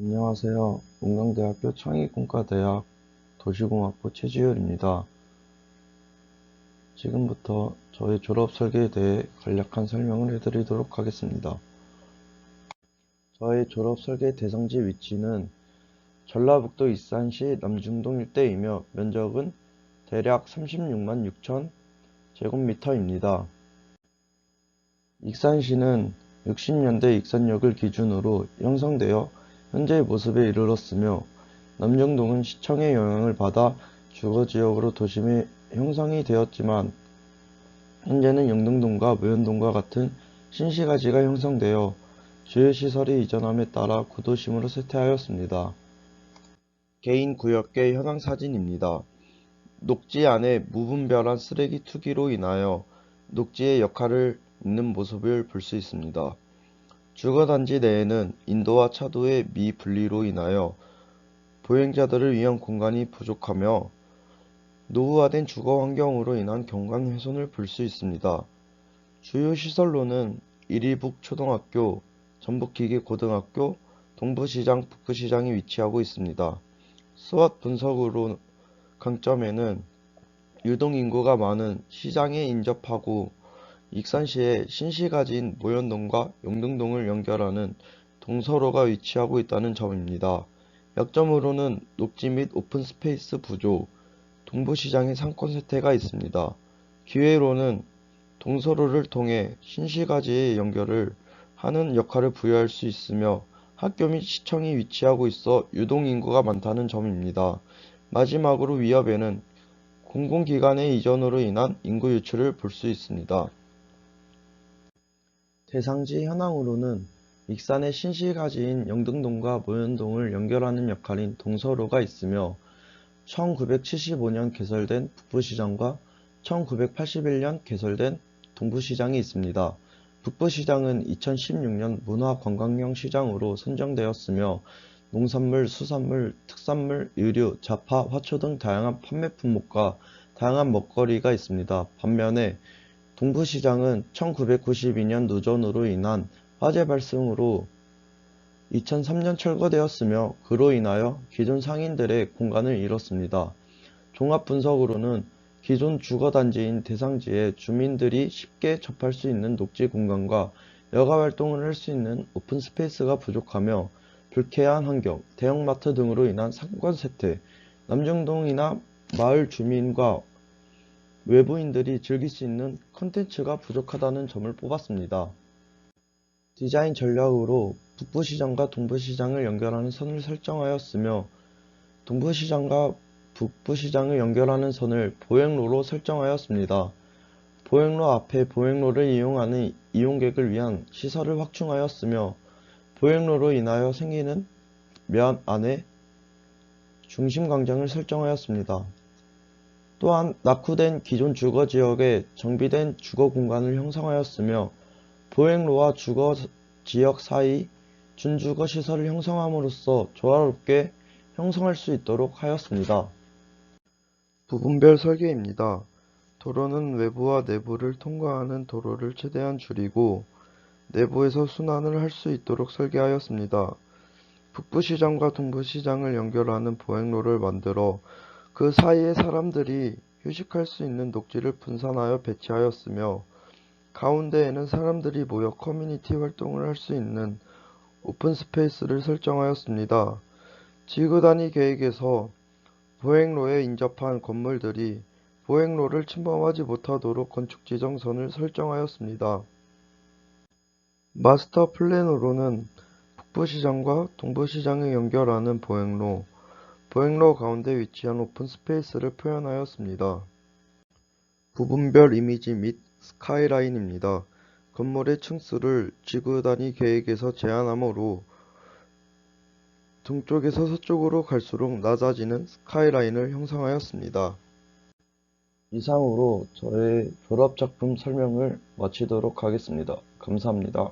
안녕하세요. 문강대학교 창의공과대학 도시공학부 최지율입니다. 지금부터 저의 졸업 설계에 대해 간략한 설명을 해드리도록 하겠습니다. 저의 졸업 설계 대상지 위치는 전라북도 익산시 남중동 일대이며 면적은 대략 36만 6천 제곱미터입니다. 익산시는 60년대 익산역을 기준으로 형성되어 현재의 모습에 이르렀으며 남정동은 시청의 영향을 받아 주거지역으로 도심이 형성이 되었지만 현재는 영등동과 무현동과 같은 신시가지가 형성되어 주요 시설이 이전함에 따라 구도심으로 쇠퇴하였습니다. 개인 구역계 현황 사진입니다. 녹지 안에 무분별한 쓰레기 투기로 인하여 녹지의 역할을 있는 모습을 볼 수 있습니다. 주거단지 내에는 인도와 차도의 미분리로 인하여 보행자들을 위한 공간이 부족하며 노후화된 주거 환경으로 인한 경관 훼손을 볼 수 있습니다. 주요 시설로는 이리북 초등학교, 전북기계 고등학교, 동부시장, 북부시장이 위치하고 있습니다. 스왓 분석으로 강점에는 유동인구가 많은 시장에 인접하고 익산시에 신시가지인 모현동과 용등동을 연결하는 동서로가 위치하고 있다는 점입니다. 약점으로는 녹지 및 오픈 스페이스 부족, 동부시장의 상권 쇠퇴가 있습니다. 기회로는 동서로를 통해 신시가지의 연결을 하는 역할을 부여할 수 있으며 학교 및 시청이 위치하고 있어 유동 인구가 많다는 점입니다. 마지막으로 위협에는 공공기관의 이전으로 인한 인구 유출을 볼 수 있습니다. 대상지 현황으로는 익산의 신시가지인 영등동과 모현동을 연결하는 역할인 동서로가 있으며 1975년 개설된 북부시장과 1981년 개설된 동부시장이 있습니다. 북부시장은 2016년 문화관광형 시장으로 선정되었으며 농산물, 수산물, 특산물, 의류, 잡화, 화초 등 다양한 판매 품목과 다양한 먹거리가 있습니다. 반면에 동부시장은 1992년 누전으로 인한 화재 발생으로 2003년 철거되었으며 그로 인하여 기존 상인들의 공간을 잃었습니다. 종합 분석으로는 기존 주거단지인 대상지에 주민들이 쉽게 접할 수 있는 녹지 공간과 여가 활동을 할 수 있는 오픈 스페이스가 부족하며 불쾌한 환경, 대형마트 등으로 인한 상권 쇠퇴, 남정동이나 마을 주민과 외부인들이 즐길 수 있는 컨텐츠가 부족하다는 점을 뽑았습니다. 디자인 전략으로 북부시장과 동부시장을 연결하는 선을 설정하였으며 동부시장과 북부시장을 연결하는 선을 보행로로 설정하였습니다. 보행로 앞에 보행로를 이용하는 이용객을 위한 시설을 확충하였으며 보행로로 인하여 생기는 면 안에 중심광장을 설정하였습니다. 또한 낙후된 기존 주거 지역에 정비된 주거 공간을 형성하였으며 보행로와 주거 지역 사이 준주거 시설을 형성함으로써 조화롭게 형성할 수 있도록 하였습니다. 부분별 설계입니다. 도로는 외부와 내부를 통과하는 도로를 최대한 줄이고 내부에서 순환을 할 수 있도록 설계하였습니다. 북부시장과 동부시장을 연결하는 보행로를 만들어 그 사이에 사람들이 휴식할 수 있는 녹지를 분산하여 배치하였으며 가운데에는 사람들이 모여 커뮤니티 활동을 할 수 있는 오픈 스페이스를 설정하였습니다. 지구 단위 계획에서 보행로에 인접한 건물들이 보행로를 침범하지 못하도록 건축 지정선을 설정하였습니다. 마스터 플랜으로는 북부시장과 동부시장을 연결하는 보행로, 보행로 가운데 위치한 오픈 스페이스를 표현하였습니다. 부분별 이미지 및 스카이라인입니다. 건물의 층수를 지구 단위 계획에서 제한하므로 동쪽에서 서쪽으로 갈수록 낮아지는 스카이라인을 형성하였습니다. 이상으로 저의 졸업작품 설명을 마치도록 하겠습니다. 감사합니다.